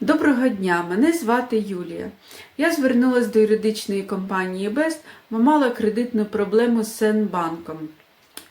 Доброго дня, мене звати Юлія. Я звернулася до юридичної компанії Бест, бо мала кредитну проблему з Сенбанком.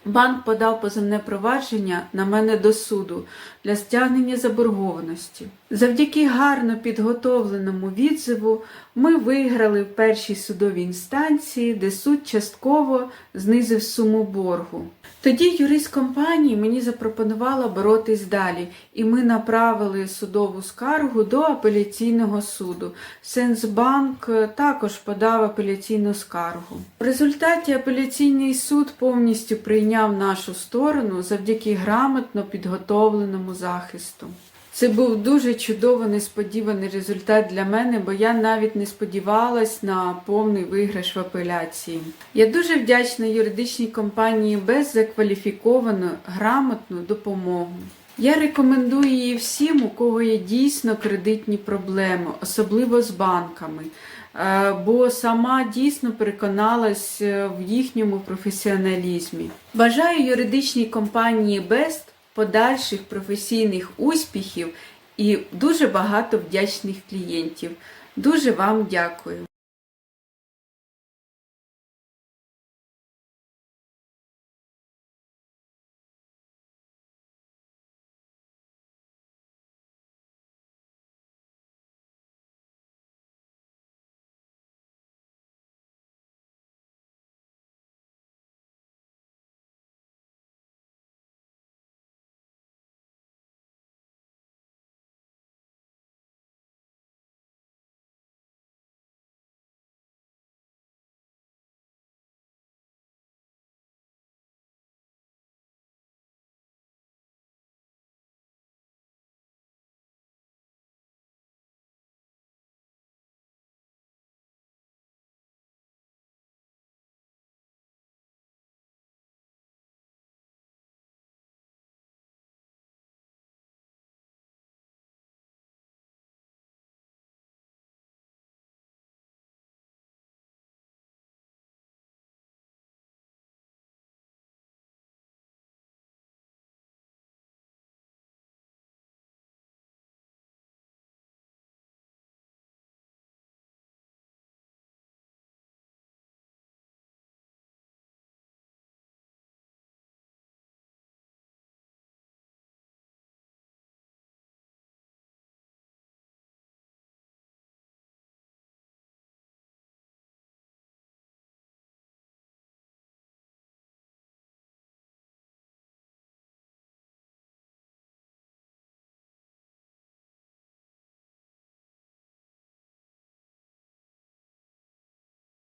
Банк подав позовне провадження на мене до суду для стягнення заборгованості. Завдяки гарно підготовленому відзиву ми виграли в першій судовій інстанції, де суд частково знизив суму боргу. Тоді юрист компанії мені запропонувала боротись далі, і ми направили судову скаргу до апеляційного суду. Сенсбанк е, також подав апеляційну скаргу. В результаті апеляційний суд повністю прийняв нашу сторону завдяки грамотно підготовленому захисту. Це був дуже чудово несподіваний результат для мене, бо я навіть не сподівалась на повний виграш в апеляції. Я дуже вдячна юридичній компанії без за кваліфіковану грамотну допомогу. Я рекомендую її всім, у кого є дійсно кредитні проблеми, особливо з банками. Е, Бо сама дійсно переконалась е, в їхньому професіоналізмі. Бажаю юридичній компанії Best подальших професійних успіхів і дуже багато вдячних клієнтів. Дуже вам дякую.